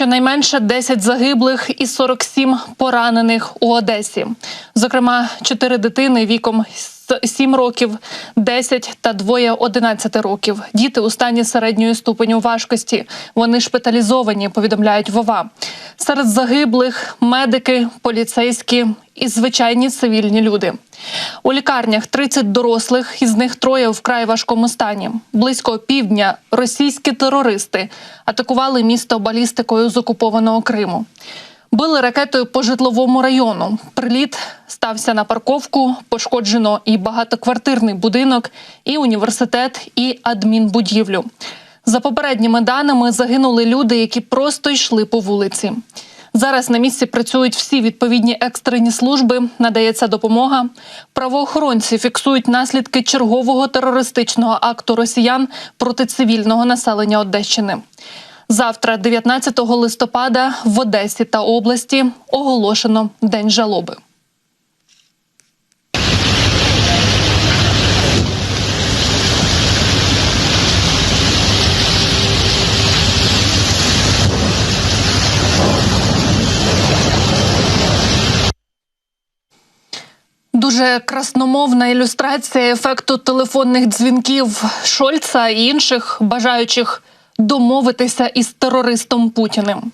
Щонайменше 10 загиблих і 47 поранених у Одесі. Зокрема, 4 дитини віком 7 років, 10 та двоє 11 років. Діти у стані середньої ступеню важкості. Вони шпиталізовані, повідомляють Вова. Серед загиблих медики, поліцейські і звичайні цивільні люди. У лікарнях 30 дорослих, із них троє в вкрай важкому стані. Близько півдня російські терористи атакували місто балістикою з окупованого Криму. Били ракетою по житловому району. Приліт стався на парковку, пошкоджено і багатоквартирний будинок, і університет, і адмінбудівлю. За попередніми даними загинули люди, які просто йшли по вулиці. Зараз на місці працюють всі відповідні екстрені служби, надається допомога. Правоохоронці фіксують наслідки чергового терористичного акту росіян проти цивільного населення Одещини. Завтра, 19 листопада, в Одесі та області оголошено день жалоби. Дуже красномовна ілюстрація ефекту телефонних дзвінків Шольца і інших бажаючих домовитися із терористом Путіним.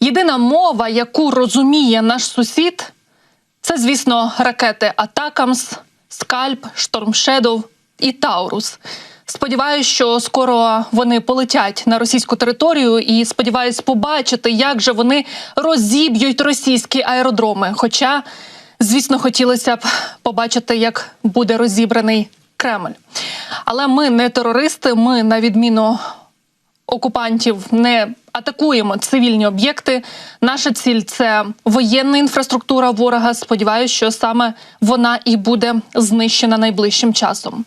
Єдина мова, яку розуміє наш сусід, це, звісно, ракети Атакамс, Скальп, Штормшедов і Таурус. Сподіваюсь, що скоро вони полетять на російську територію, і сподіваюсь побачити, як же вони розіб'ють російські аеродроми. Хоча, звісно, хотілося б побачити, як буде розібраний Кремль. Але ми не терористи. Ми, на відміну окупантів, не атакуємо цивільні об'єкти. Наша ціль це воєнна інфраструктура ворога. Сподіваюсь, що саме вона і буде знищена найближчим часом.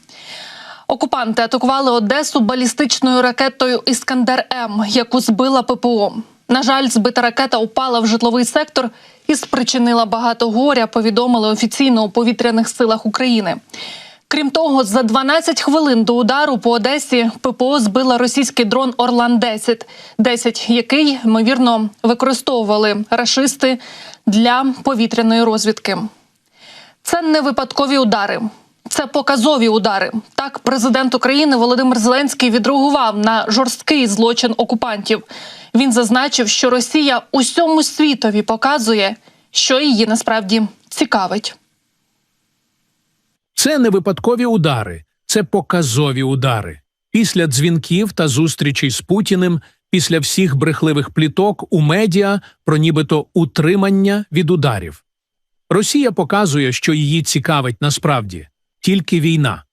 Окупанти атакували Одесу балістичною ракетою Іскандер М, яку збила ППО. На жаль, збита ракета упала в житловий сектор і спричинила багато горя. Повідомили офіційно у повітряних силах України. Крім того, за 12 хвилин до удару по Одесі ППО збила російський дрон Орлан 10 10 який ймовірно використовували рашисти для повітряної розвідки. Це не випадкові удари. Це показові удари. Так, президент України Володимир Зеленський відреагував на жорсткий злочин окупантів. Він зазначив, що Росія усьому світові показує, що її насправді цікавить. Це не випадкові удари, це показові удари. Після дзвінків та зустрічей з Путіним, після всіх брехливих пліток у медіа про нібито утримання від ударів. Росія показує, що її цікавить насправді тільки війна.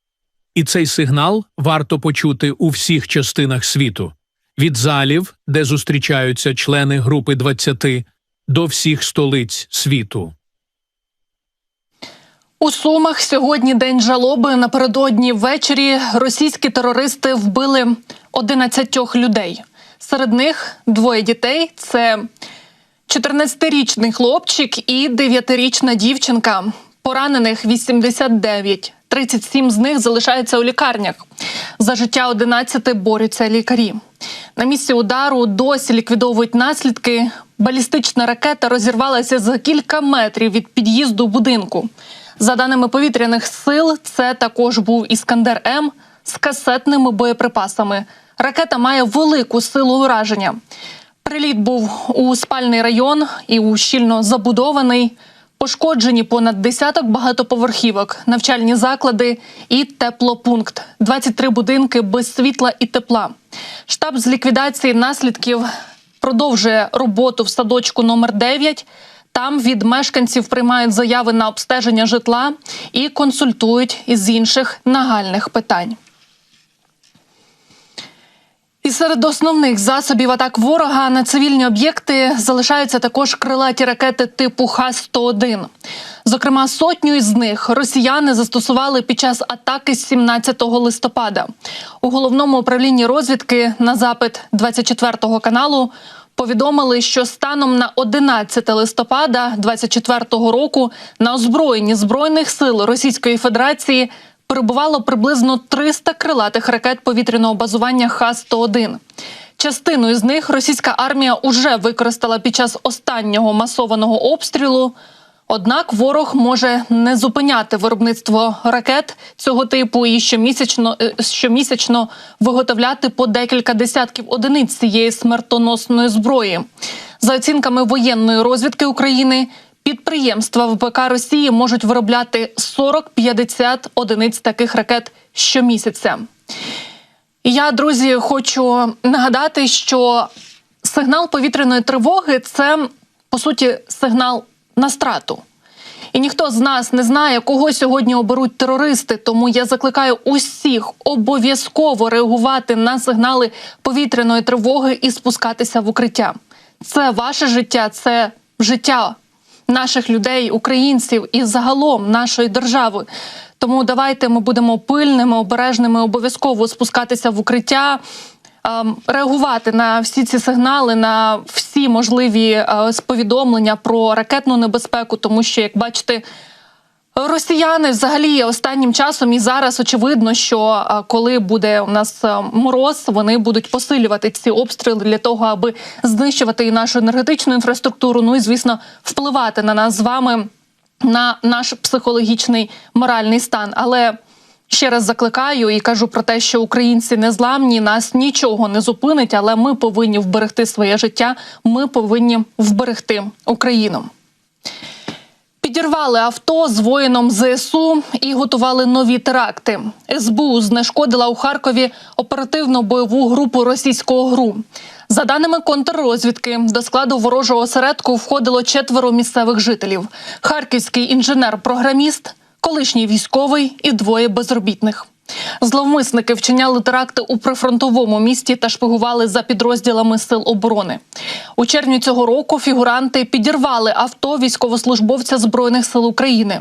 І цей сигнал варто почути у всіх частинах світу від залів, де зустрічаються члени Групи 20, до всіх столиць світу. У Сумах сьогодні день жалоби. Напередодні ввечері російські терористи вбили 11 людей. Серед них двоє дітей. Це 14-річний хлопчик і 9-річна дівчинка. Поранених 89. 37 з них залишаються у лікарнях. За життя 11 борються лікарі. На місці удару досі ліквідовують наслідки. Балістична ракета розірвалася за кілька метрів від під'їзду будинку. За даними повітряних сил, це також був Іскандер М з касетними боєприпасами. Ракета має велику силу ураження. Приліт був у спальний район і у щільно забудований. Пошкоджені понад десяток багатоповерхівок, навчальні заклади і теплопункт. 23 будинки без світла і тепла. Штаб з ліквідації наслідків продовжує роботу в садочку номер 9 Там від мешканців приймають заяви на обстеження житла і консультують із інших нагальних питань. І серед основних засобів атак ворога на цивільні об'єкти залишаються також крилаті ракети типу Х-101. Зокрема, сотню із них росіяни застосували під час атаки 17 листопада. У головному управлінні розвідки на запит 24 каналу повідомили, що станом на 11 листопада 24 року на озброєнні збройних сил Російської Федерації перебувало приблизно 300 крилатих ракет повітряного базування Х-101. Частину із них російська армія уже використала під час останнього масованого обстрілу. Однак ворог може не зупиняти виробництво ракет цього типу і щомісячно, е, щомісячно виготовляти по декілька десятків одиниць цієї смертоносної зброї. За оцінками воєнної розвідки України, підприємства ВПК Росії можуть виробляти 40-50 одиниць таких ракет щомісяця. Я, друзі, хочу нагадати, що сигнал повітряної тривоги це по суті сигнал на страту. І ніхто з нас не знає, кого сьогодні оберуть терористи. Тому я закликаю усіх обов'язково реагувати на сигнали повітряної тривоги і спускатися в укриття. Це ваше життя, це життя наших людей, українців і загалом нашої держави. Тому давайте ми будемо пильними, обережними, обов'язково спускатися в укриття. Ем, Реагувати на всі ці сигнали, на всі можливі е, повідомлення про ракетну небезпеку, тому що, як бачите, Росіяни взагалі останнім часом і зараз очевидно, що е, коли буде у нас е, мороз, вони будуть посилювати ці обстріли для того, аби знищувати і нашу енергетичну інфраструктуру. Ну і звісно, впливати на нас з вами на наш психологічний моральний стан. Але ще раз закликаю і кажу про те, що українці не зламні, нас нічого не зупинить, але ми повинні вберегти своє життя. Ми повинні вберегти Україну. Підірвали авто з воїном ЗСУ і готували нові теракти. СБУ знешкодила у Харкові оперативну бойову групу російського ГРУ. За даними контррозвідки, до складу ворожого осередку входило четверо місцевих жителів: харківський інженер-програміст, колишній військовий і двоє безробітних. Зловмисники вчиняли теракти у прифронтовому місті та шпигували за підрозділами сил оборони. У червні цього року фігуранти підірвали авто військовослужбовця збройних сил України.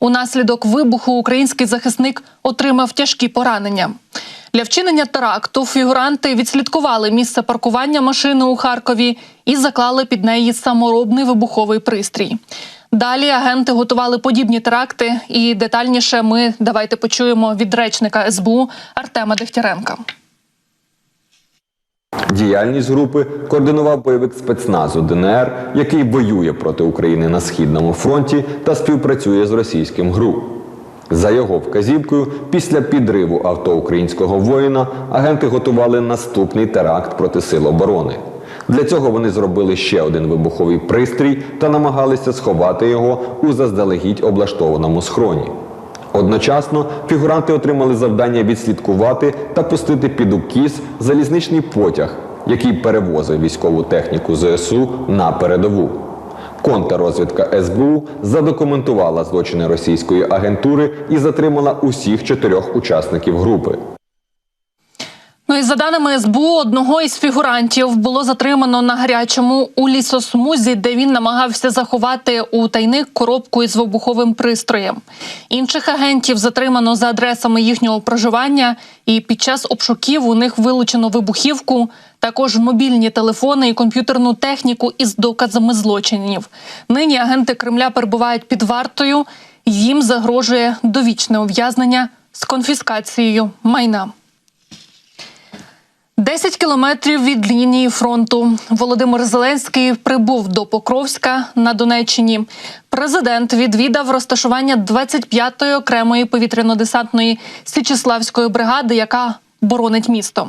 Унаслідок вибуху український захисник отримав тяжкі поранення. Для вчинення теракту фігуранти відслідкували місце паркування машини у Харкові і заклали під неї саморобний вибуховий пристрій. Далі агенти готували подібні теракти, і детальніше ми давайте почуємо від речника СБУ Артема Дегтяренка. Діяльність групи координував бойовик спецназу ДНР, який воює проти України на східному фронті та співпрацює з російським ГРУ. За його вказівкою, після підриву авто українського воїна агенти готували наступний теракт проти сил оборони. Для цього вони зробили ще один вибуховий пристрій та намагалися сховати його у заздалегідь облаштованому схроні. Одночасно фігуранти отримали завдання відслідкувати та пустити під укіс залізничний потяг, який перевозив військову техніку ЗСУ на передову. Контррозвідка СБУ задокументувала злочини російської агентури і затримала усіх чотирьох учасників групи. Ну і за даними СБУ, одного із фігурантів було затримано на гарячому у лісосмузі, де він намагався заховати у тайник коробку із вибуховим пристроєм. Інших агентів затримано за адресами їхнього проживання, і під час обшуків у них вилучено вибухівку, також мобільні телефони і комп'ютерну техніку із доказами злочинів. Нині агенти Кремля перебувають під вартою. Їм загрожує довічне ув'язнення з конфіскацією майна. 10 кілометрів від лінії фронту Володимир Зеленський прибув до Покровська на Донеччині. Президент відвідав розташування 25-ї окремої повітряно-десантної Січеславської бригади, яка боронить місто.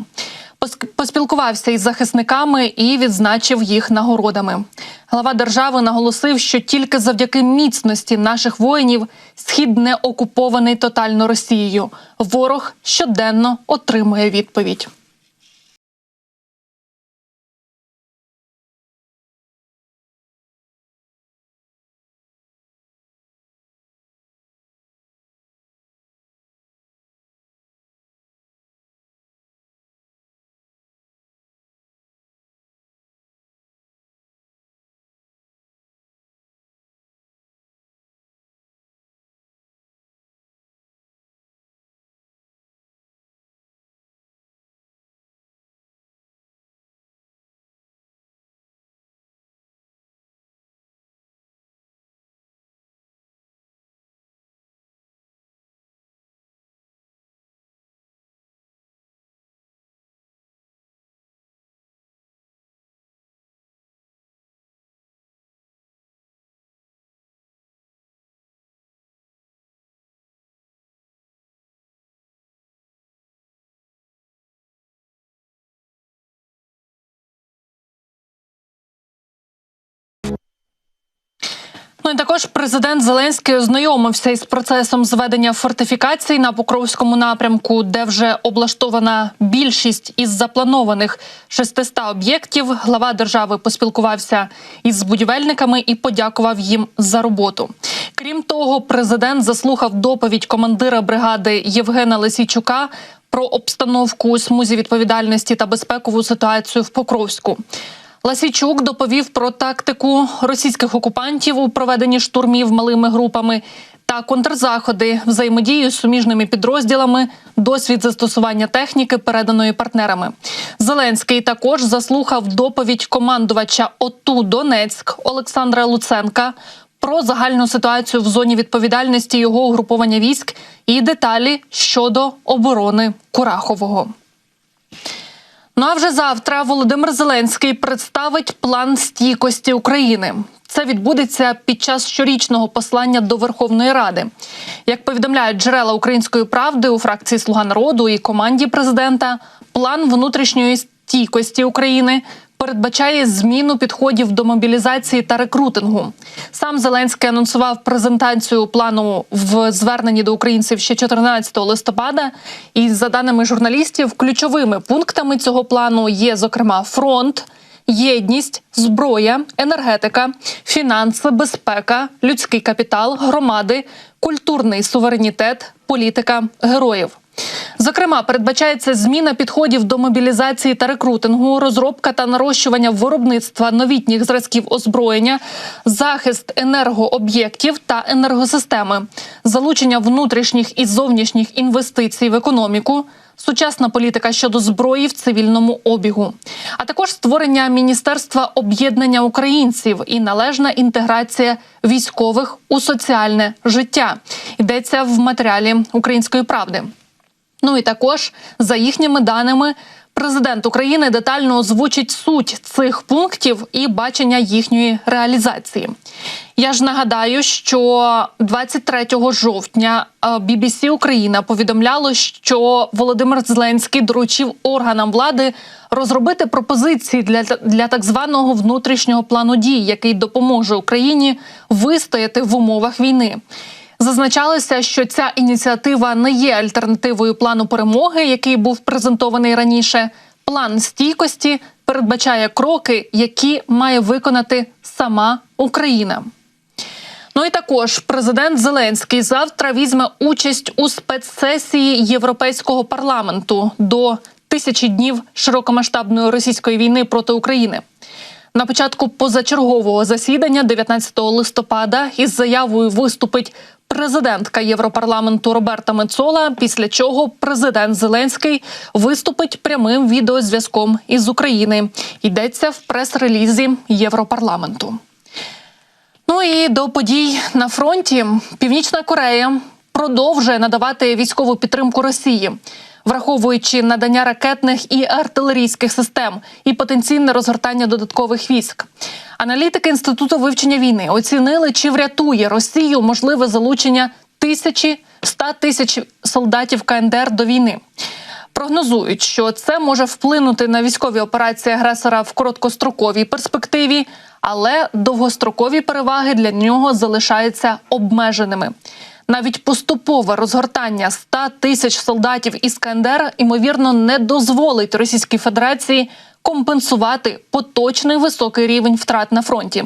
Пос- Поспілкувався із захисниками і відзначив їх нагородами. Глава держави наголосив, що тільки завдяки міцності наших воїнів схід не окупований тотально Росією. Ворог щоденно отримує відповідь. І також президент Зеленський ознайомився із процесом зведення фортифікацій на Покровському напрямку, де вже облаштована більшість із запланованих 600 об'єктів. Глава держави поспілкувався із будівельниками і подякував їм за роботу. Крім того, президент заслухав доповідь командира бригади Євгена Лисійчука про обстановку у смузі відповідальності та безпекову ситуацію в Покровську. Ласійчук доповів про тактику російських окупантів у проведенні штурмів малими групами та контрзаходи, взаємодію з суміжними підрозділами, досвід застосування техніки, переданої партнерами. Зеленський також заслухав доповідь командувача ОТУ Донецьк Олександра Луценка про загальну ситуацію в зоні відповідальності його угруповання військ і деталі щодо оборони Курахового. Ну а вже завтра Володимир Зеленський представить план стійкості України. Це відбудеться під час щорічного послання до Верховної Ради. Як повідомляють джерела української правди у фракції Слуга народу і команді президента, план внутрішньої стійкості України передбачає зміну підходів до мобілізації та рекрутингу. Сам Зеленський анонсував презентацію плану в зверненні до українців ще 14 листопада. І за даними журналістів, ключовими пунктами цього плану є, зокрема, фронт. Єдність, зброя, енергетика, фінанси, безпека, людський капітал, громади, культурний суверенітет, політика героїв. Зокрема, передбачається зміна підходів до мобілізації та рекрутингу, розробка та нарощування виробництва новітніх зразків озброєння, захист енергооб'єктів та енергосистеми, залучення внутрішніх і зовнішніх інвестицій в економіку. Сучасна політика щодо зброї в цивільному обігу, а також створення міністерства об'єднання українців і належна інтеграція військових у соціальне життя йдеться в матеріалі Української правди. Ну і також за їхніми даними. Президент України детально озвучить суть цих пунктів і бачення їхньої реалізації. Я ж нагадаю, що 23 жовтня е, BBC Україна повідомляло, що Володимир Зеленський доручив органам влади розробити пропозиції для, для так званого внутрішнього плану дій, який допоможе Україні вистояти в умовах війни. Зазначалося, що ця ініціатива не є альтернативою плану перемоги, який був презентований раніше. План стійкості передбачає кроки, які має виконати сама Україна. Ну і також президент Зеленський завтра візьме участь у спецсесії Європейського парламенту до тисячі днів широкомасштабної російської війни проти України. На початку позачергового засідання, 19 листопада, із заявою виступить президентка Європарламенту Роберта Мецола. Після чого президент Зеленський виступить прямим відеозв'язком із України. Йдеться в прес-релізі Європарламенту. Ну і до подій на фронті Північна Корея продовжує надавати військову підтримку Росії, враховуючи надання ракетних і артилерійських систем і потенційне розгортання додаткових військ. Аналітики інституту вивчення війни оцінили, чи врятує Росію можливе залучення тисячі 100 тисяч солдатів КНДР до війни. Прогнозують, що це може вплинути на військові операції агресора в короткостроковій перспективі, але довгострокові переваги для нього залишаються обмеженими. Навіть поступове розгортання 100 тисяч солдатів із КНДР ймовірно не дозволить Російській Федерації компенсувати поточний високий рівень втрат на фронті.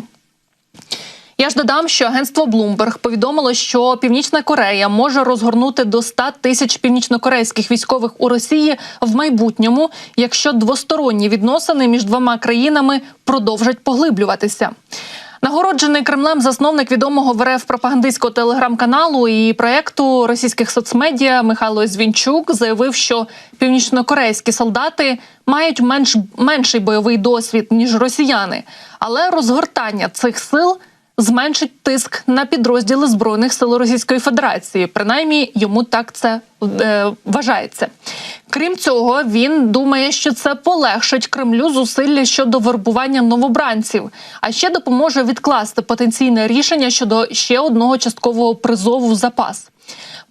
Я ж додам, що агентство Bloomberg повідомило, що Північна Корея може розгорнути до 100 тисяч північнокорейських військових у Росії в майбутньому, якщо двосторонні відносини між двома країнами продовжать поглиблюватися. Нагороджений Кремлем засновник відомого в РФ пропагандистського телеграм-каналу і проекту російських соцмедіа Михайло Звінчук заявив, що північнокорейські солдати мають менш менший бойовий досвід ніж росіяни, але розгортання цих сил зменшить тиск на підрозділи збройних сил Російської Федерації. Принаймні йому так це е, вважається. Крім цього, він думає, що це полегшить Кремлю зусилля щодо вербування новобранців, а ще допоможе відкласти потенційне рішення щодо ще одного часткового призову в запас.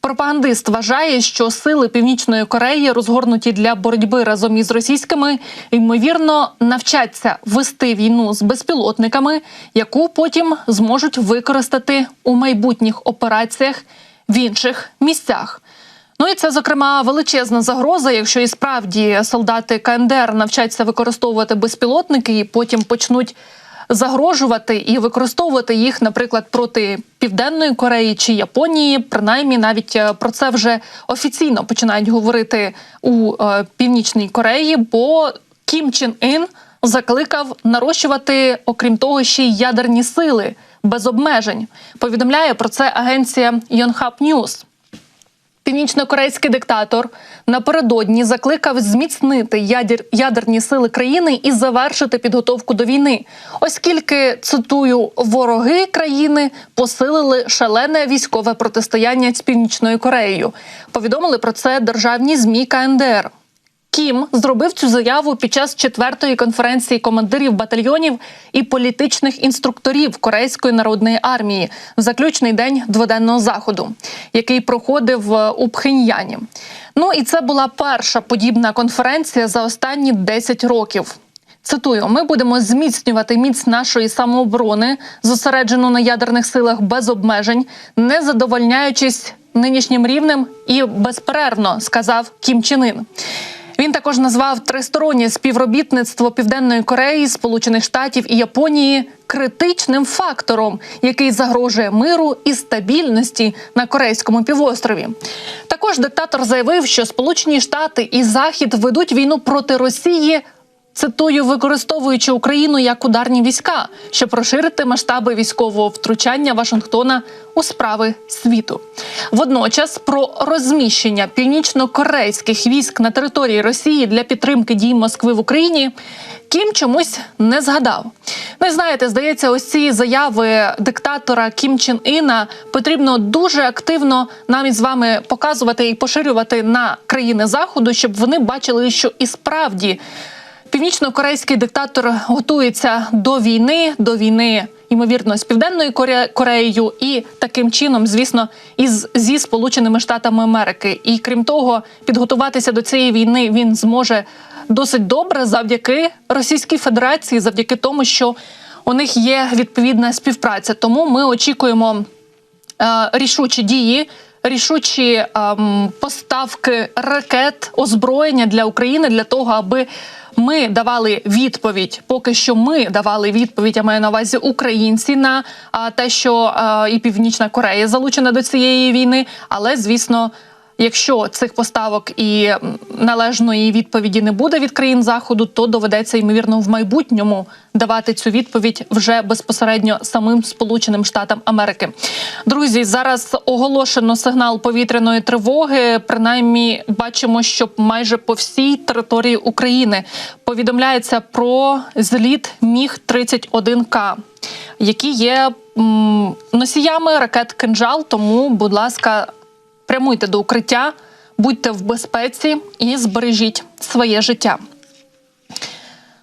Пропагандист вважає, що сили Північної Кореї, розгорнуті для боротьби разом із російськими, ймовірно навчаться вести війну з безпілотниками, яку потім зможуть використати у майбутніх операціях в інших місцях. Ну і це, зокрема, величезна загроза, якщо і справді солдати КНДР навчаться використовувати безпілотники і потім почнуть загрожувати і використовувати їх, наприклад, проти Південної Кореї чи Японії. Принаймні, навіть е, про це вже офіційно починають говорити у е, Північній Кореї, бо Кім Чен Ін закликав нарощувати, окрім того, ще й ядерні сили без обмежень. Повідомляє про це агенція Yonhap News. Північнокорейський диктатор напередодні закликав зміцнити ядер, ядерні сили країни і завершити підготовку до війни, оскільки цитую вороги країни посилили шалене військове протистояння з північною Кореєю. Повідомили про це державні змі КНДР. Кім зробив цю заяву під час четвертої конференції командирів батальйонів і політичних інструкторів Корейської народної армії в заключний день дводенного заходу, який проходив е, у Пхеньяні. Ну і це була перша подібна конференція за останні 10 років. Цитую: ми будемо зміцнювати міць нашої самооборони, зосереджену на ядерних силах без обмежень, не задовольняючись нинішнім рівнем і безперервно, сказав Кім Чен Ін. Він також назвав тристороннє співробітництво Південної Кореї, Сполучених Штатів і Японії критичним фактором, який загрожує миру і стабільності на корейському півострові. Також диктатор заявив, що Сполучені Штати і Захід ведуть війну проти Росії. Цитую, використовуючи Україну як ударні війська, щоб розширити масштаби військового втручання Вашингтона у справи світу. Водночас про розміщення північно-корейських військ на території Росії для підтримки дій Москви в Україні Кім чомусь не згадав. Ну і знаєте, здається, ось ці заяви диктатора Кім Чен Іна потрібно дуже активно нам із вами показувати і поширювати на країни заходу, щоб вони бачили, що і справді. Північно-корейський диктатор готується до війни, до війни, ймовірно, з південною Кореєю, і таким чином, звісно, із зі Сполученими Штатами Америки. І крім того, підготуватися до цієї війни він зможе досить добре завдяки Російській Федерації, завдяки тому, що у них є відповідна співпраця. Тому ми очікуємо е, рішучі дії. Рішучі ем, поставки ракет, озброєння для України для того, аби ми давали відповідь. Поки що ми давали відповідь. Я маю на увазі українці на те, що і Північна Корея залучена до цієї війни. Але звісно, якщо цих поставок і належної відповіді не буде від країн заходу, то доведеться ймовірно в майбутньому давати цю відповідь вже безпосередньо самим Сполученим Штатам Америки. Друзі, зараз оголошено сигнал повітряної тривоги. Принаймні, бачимо, що майже по всій території України повідомляється про зліт Міг 31 к які є м, носіями ракет кинжал. Тому, будь ласка, прямуйте до укриття, будьте в безпеці і збережіть своє життя.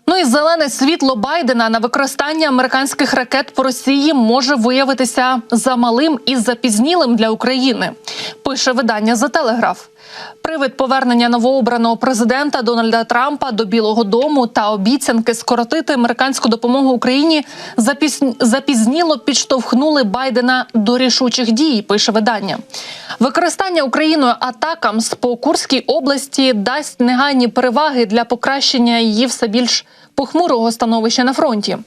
Ну і зелене світло Байдена на використання американських ракет по Росії може виявитися замалим і запізнілим для України. Пише видання за телеграф. Привид повернення новообраного президента Дональда Трампа до Білого Дому та обіцянки скоротити американську допомогу Україні запізніло підштовхнули Байдена до рішучих дій. Пише видання. Використання Україною атакам з по Курській області дасть негайні переваги для покращення її все більш похмурого становища на фронті.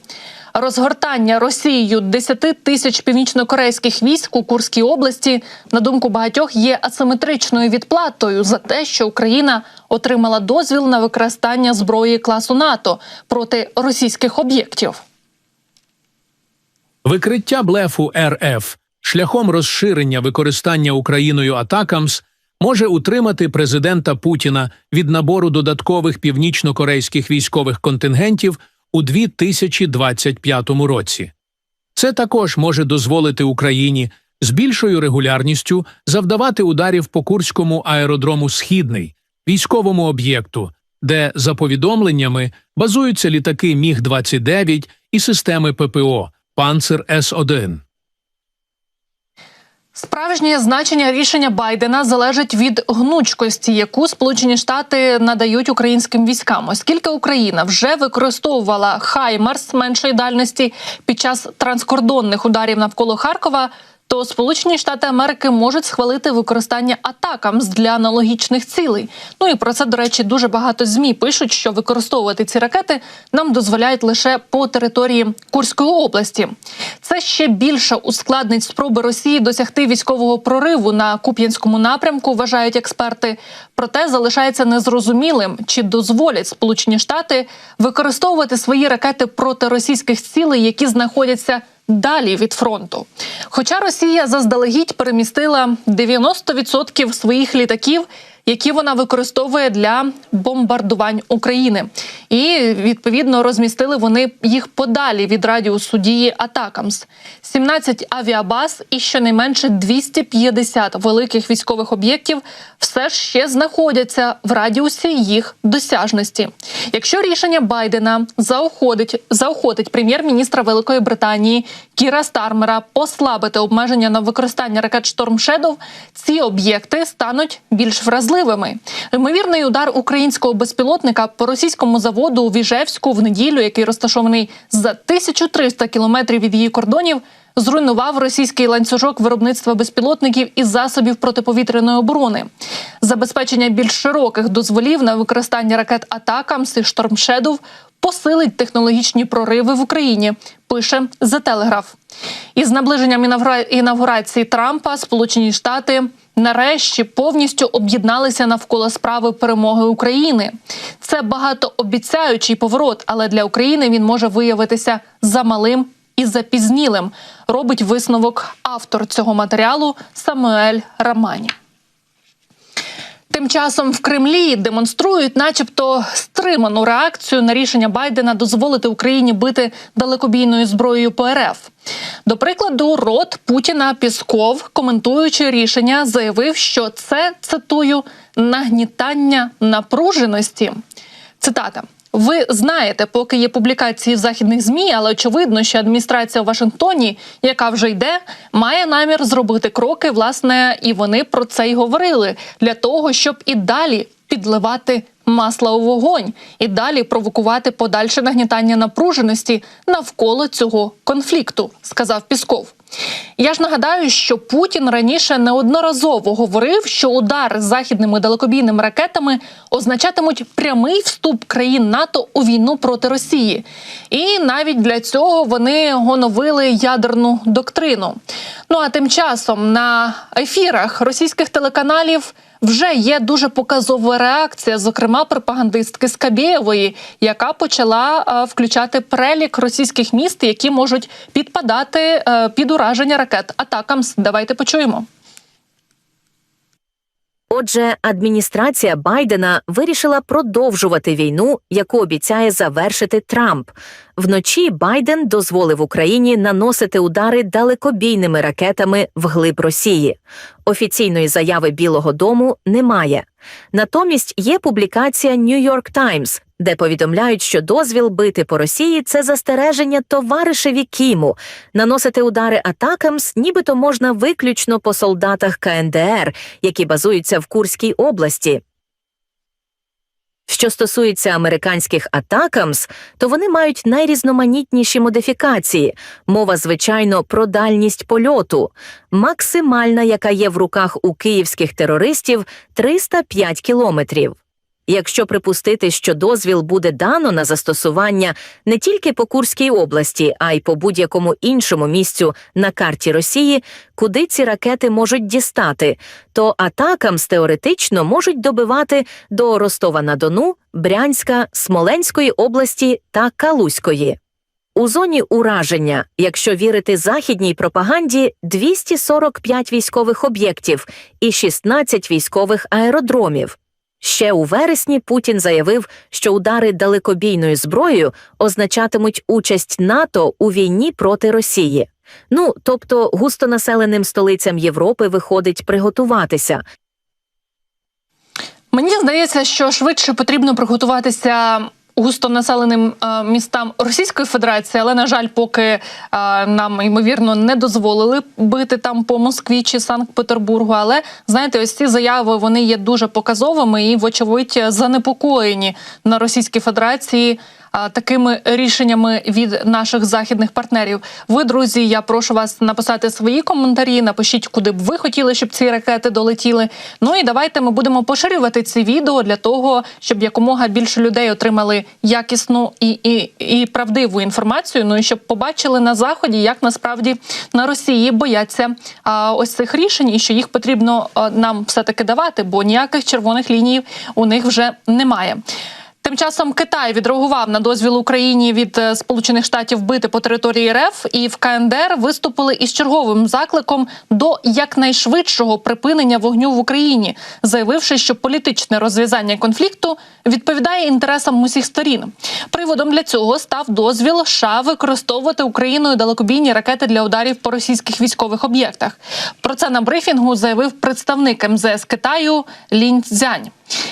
Розгортання Росією 10 тисяч північнокорейських військ у Курській області, на думку багатьох, є асиметричною відплатою за те, що Україна отримала дозвіл на використання зброї класу НАТО проти російських об'єктів. Викриття блефу РФ шляхом розширення використання Україною атакамс може утримати президента Путіна від набору додаткових північно-корейських військових контингентів у 2025 році. Це також може дозволити Україні з більшою регулярністю завдавати ударів по Курському аеродрому Східний, військовому об'єкту, де, за повідомленнями, базуються літаки Міг-29 і системи ППО Панцер С-1. Справжнє значення рішення Байдена залежить від гнучкості, яку Сполучені Штати надають українським військам, оскільки Україна вже використовувала Хаймарс меншої дальності під час транскордонних ударів навколо Харкова. То Сполучені Штати Америки можуть схвалити використання атакам для аналогічних цілей. Ну і про це, до речі, дуже багато змі пишуть, що використовувати ці ракети нам дозволяють лише по території Курської області. Це ще більше ускладнить спроби Росії досягти військового прориву на Куп'янському напрямку, вважають експерти. Проте залишається незрозумілим, чи дозволять Сполучені Штати використовувати свої ракети проти російських цілей, які знаходяться далі від фронту. Хоча Росія заздалегідь перемістила 90% своїх літаків, які вона використовує для бомбардувань України, і відповідно розмістили вони їх подалі від радіусу дії Атакамс. 17 авіабаз і щонайменше 250 великих військових об'єктів все ж ще знаходяться в радіусі їх досяжності. Якщо рішення Байдена заохотить, заохотить прем'єр-міністра Великої Британії Кіра Стармера послабити обмеження на використання ракет Storm Shadow, ці об'єкти стануть більш вразливими. Ймовірний удар українського безпілотника по російському заводу у Віжевську в неділю, який розташований за 1300 кілометрів від її кордонів. Зруйнував російський ланцюжок виробництва безпілотників і засобів протиповітряної оборони. Забезпечення більш широких дозволів на використання ракет Атакамс і Шторм Shadow посилить технологічні прориви в Україні. Пише The Telegraph. Із наближенням інавгура- інавгурації Трампа Сполучені Штати нарешті повністю об'єдналися навколо справи перемоги України. Це багатообіцяючий поворот, але для України він може виявитися замалим і запізнілим. Робить висновок автор цього матеріалу Самуель Рамані. Тим часом в Кремлі демонструють, начебто, стриману реакцію на рішення Байдена дозволити Україні бити далекобійною зброєю ПРФ. До прикладу, рот Путіна Пісков, коментуючи рішення, заявив, що це цитую нагнітання напруженості. Цитата. Ви знаєте, поки є публікації в західних змі, але очевидно, що адміністрація у Вашингтоні, яка вже йде, має намір зробити кроки, власне, і вони про це й говорили для того, щоб і далі підливати масла у вогонь і далі провокувати подальше нагнітання напруженості навколо цього конфлікту, сказав Пісков. Я ж нагадаю, що Путін раніше неодноразово говорив, що удари західними далекобійними ракетами означатимуть прямий вступ країн НАТО у війну проти Росії, і навіть для цього вони гоновили ядерну доктрину. Ну а тим часом на ефірах російських телеканалів. Вже є дуже показова реакція, зокрема пропагандистки Скабєєвої, яка почала е, включати перелік російських міст, які можуть підпадати е, під ураження ракет атакам. Давайте почуємо. Отже, адміністрація Байдена вирішила продовжувати війну, яку обіцяє завершити Трамп. Вночі Байден дозволив Україні наносити удари далекобійними ракетами вглиб Росії. Офіційної заяви Білого Дому немає. Натомість є публікація New York Times, де повідомляють, що дозвіл бити по Росії це застереження товаришеві Кіму. Наносити удари атакамс нібито можна виключно по солдатах КНДР, які базуються в Курській області. Що стосується американських атакамс, то вони мають найрізноманітніші модифікації. Мова, звичайно, про дальність польоту. Максимальна, яка є в руках у київських терористів, 305 кілометрів. Якщо припустити, що дозвіл буде дано на застосування не тільки по Курській області, а й по будь-якому іншому місцю на карті Росії, куди ці ракети можуть дістати, то атакамс теоретично можуть добивати до Ростова-на-Дону, Брянська, Смоленської області та Калузької. У зоні ураження, якщо вірити західній пропаганді, 245 військових об'єктів і 16 військових аеродромів. Ще у вересні Путін заявив, що удари далекобійною зброєю означатимуть участь НАТО у війні проти Росії. Ну тобто густонаселеним столицям Європи виходить приготуватися. Мені здається, що швидше потрібно приготуватися густонаселеним е, містам Російської Федерації, але на жаль, поки е, нам ймовірно не дозволили бити там по Москві чи Санкт-Петербургу. Але знаєте, ось ці заяви вони є дуже показовими і, вочевидь, занепокоєні на Російській Федерації. Такими рішеннями від наших західних партнерів. Ви, друзі, я прошу вас написати свої коментарі. Напишіть, куди б ви хотіли, щоб ці ракети долетіли. Ну і давайте ми будемо поширювати ці відео для того, щоб якомога більше людей отримали якісну і, і, і правдиву інформацію. Ну і щоб побачили на заході, як насправді на Росії бояться а, ось цих рішень, і що їх потрібно а, нам все таки давати, бо ніяких червоних ліній у них вже немає. Тим часом Китай відреагував на дозвіл Україні від е, Сполучених Штатів бити по території РФ, і в КНДР виступили із черговим закликом до якнайшвидшого припинення вогню в Україні, заявивши, що політичне розв'язання конфлікту відповідає інтересам усіх сторін. Приводом для цього став дозвіл США використовувати Україною далекобійні ракети для ударів по російських військових об'єктах. Про це на брифінгу заявив представник МЗС Китаю Лінь Цзянь.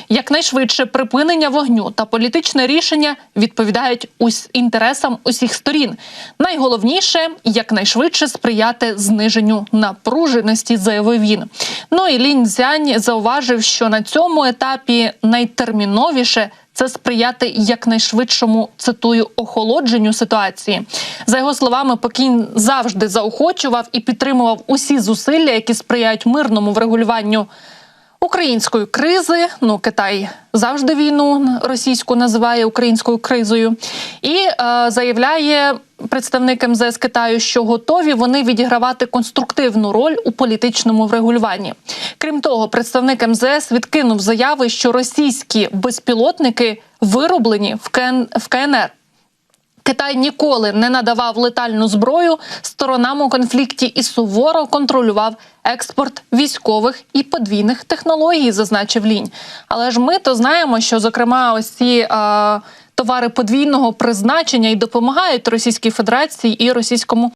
Якнайшвидше припинення вогню та політичне рішення відповідають інтересам усіх сторін. Найголовніше якнайшвидше сприяти зниженню напруженості, заявив він. Ну і Лінь Цзянь зауважив, що на цьому етапі найтерміновіше. Це сприяти якнайшвидшому цитую охолодженню ситуації. За його словами, Пекін завжди заохочував і підтримував усі зусилля, які сприяють мирному врегулюванню української кризи. Ну, Китай завжди війну російську називає українською кризою, і е, заявляє представник МЗС Китаю, що готові вони відігравати конструктивну роль у політичному врегулюванні. Крім того, представник МЗС відкинув заяви, що російські безпілотники вироблені в, КН... в КНР. Китай ніколи не надавав летальну зброю сторонам у конфлікті і суворо контролював експорт військових і подвійних технологій, зазначив лінь. Але ж ми то знаємо, що зокрема ось ці е, товари подвійного призначення і допомагають Російській Федерації і російському